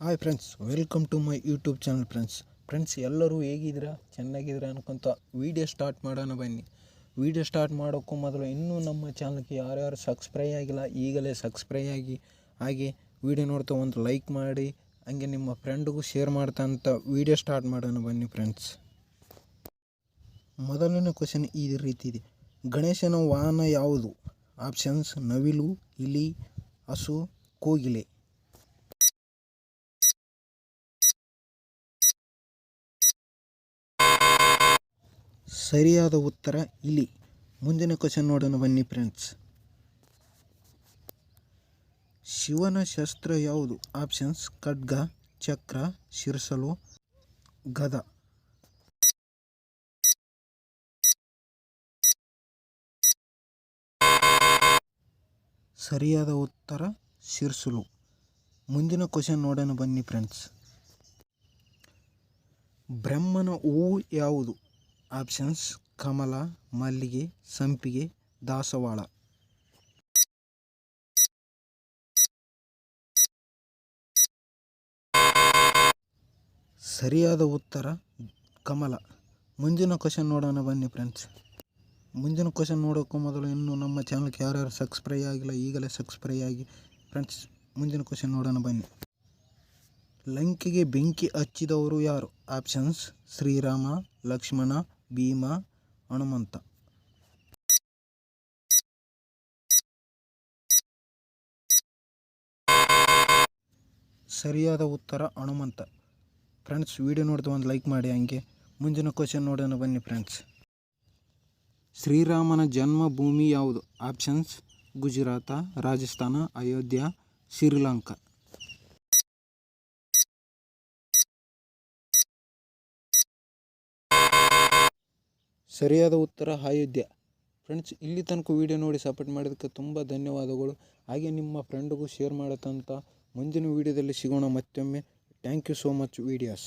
Hi friends welcome to my YouTube channel friends friends ಎಲ್ಲರೂ ಹೇಗಿದ್ದೀರಾ? ಚೆನ್ನಾಗಿದ್ದೀರಾ ಅನ್ಕೊಂತ ವೀಡಿಯೋ ಸ್ಟಾರ್ಟ್ ಮಾಡೋಣ ಬನ್ನಿ. ವೀಡಿಯೋ ಸ್ಟಾರ್ಟ್ ಮಾಡೋಕ್ಕೂ ಮೊದಲು ಇನ್ನೂ ನಮ್ಮ ಚಾನಲ್ಗೆ ಯಾರ್ಯಾರು ಸಬ್ಸ್ಕ್ರೈ ಆಗಿಲ್ಲ, ಈಗಲೇ ಸಬ್ಸ್ಕ್ರೈ ಆಗಿ, ಹಾಗೆ ವೀಡಿಯೋ ನೋಡ್ತಾ ಒಂದು ಲೈಕ್ ಮಾಡಿ, ಹಾಗೆ ನಿಮ್ಮ ಫ್ರೆಂಡ್ಗೂ ಶೇರ್ ಮಾಡ್ತಾ ಅಂತ ವೀಡಿಯೋ ಸ್ಟಾರ್ಟ್ ಮಾಡೋಣ ಬನ್ನಿ ಫ್ರೆಂಡ್ಸ್ ಮೊದಲನೇ ಕ್ವಶನ್ ಈ ರೀತಿ ಇದೆ. ಗಣೇಶನ ವಾಹನ ಯಾವುದು? ಆಪ್ಷನ್ಸ್ ನವಿಲು, ಇಲಿ, ಹಸು, ಕೋಗಿಲೆ. ಸರಿಯಾದ ಉತ್ತರ ಇಲಿ ಮುಂದಿನ ಕ್ವಶನ್ ನೋಡೋಣ ಬನ್ನಿ ಫ್ರೆಂಡ್ಸ್ ಶಿವನ ಶಸ್ತ್ರ ಯಾವುದು? ಆಪ್ಷನ್ಸ್ ಖಡ್ಗ, ಚಕ್ರ, ಶಿರ್ಸಲು, ಗದ. ಸರಿಯಾದ ಉತ್ತರ, ಶಿರಸಲು. ಮುಂದಿನ ಕ್ವಶನ್ ನೋಡೋಣ ಬನ್ನಿ ಫ್ರೆಂಡ್ಸ್ ಬ್ರಹ್ಮನ ಹೂವು ಯಾವುದು? ಆಪ್ಷನ್ಸ್ ಕಮಲ, ಮಲ್ಲಿಗೆ, ಸಂಪಿಗೆ, ದಾಸವಾಳ. ಸರಿಯಾದ ಉತ್ತರ ಕಮಲ. ಮುಂದಿನ ಕ್ವಶನ್ ನೋಡೋಣ ಬನ್ನಿ ಫ್ರೆಂಡ್ಸ್ ಮುಂದಿನ ಕ್ವಶನ್ ನೋಡೋಕ್ಕೂ ಮೊದಲು ಇನ್ನೂ ನಮ್ಮ ಚಾನಲ್ಗೆ ಯಾರ್ಯಾರು ಸಬ್ಸ್ಕ್ರೈ ಆಗಿಲ್ಲ, ಈಗಲೇ ಸಬ್ಸ್ಕ್ರೈ ಆಗಿ ಫ್ರೆಂಡ್ಸ್ ಮುಂದಿನ ಕ್ವಶನ್ ನೋಡೋಣ ಬನ್ನಿ. ಲಂಕೆಗೆ ಬೆಂಕಿ ಹಚ್ಚಿದವರು ಯಾರು? ಆಪ್ಷನ್ಸ್ ಶ್ರೀರಾಮ, ಲಕ್ಷ್ಮಣ ಭೀಮ ಹನುಮಂತ. ಸರಿಯಾದ ಉತ್ತರ ಹನುಮಂತ. ಫ್ರೆಂಡ್ಸ್ ವಿಡಿಯೋ ನೋಡಿದ ಒಂದು ಲೈಕ್ ಮಾಡಿ ಹಂಗೆ. ಮುಂದಿನ ಕ್ವಶನ್ ನೋಡೋಣ ಬನ್ನಿ ಫ್ರೆಂಡ್ಸ್ ಶ್ರೀರಾಮನ ಜನ್ಮಭೂಮಿ ಯಾವುದು? ಆಪ್ಷನ್ಸ್ ಗುಜರಾತ, ರಾಜಸ್ಥಾನ, ಅಯೋಧ್ಯ, ಶ್ರೀಲಂಕಾ. ಸರಿಯಾದ ಉತ್ತರ ಅಯೋಧ್ಯ. ಫ್ರೆಂಡ್ಸ್, ಇಲ್ಲಿ ತನಕ ವಿಡಿಯೋ ನೋಡಿ ಸಪೋರ್ಟ್ ಮಾಡೋದಕ್ಕೆ ತುಂಬ ಧನ್ಯವಾದಗಳು. ಹಾಗೆ ನಿಮ್ಮ ಫ್ರೆಂಡ್ಗೂ ಶೇರ್ ಮಾಡತ್ತಂತ ಮುಂದಿನ ವಿಡಿಯೋದಲ್ಲಿ ಸಿಗೋಣ ಮತ್ತೊಮ್ಮೆ. Thank you so much videos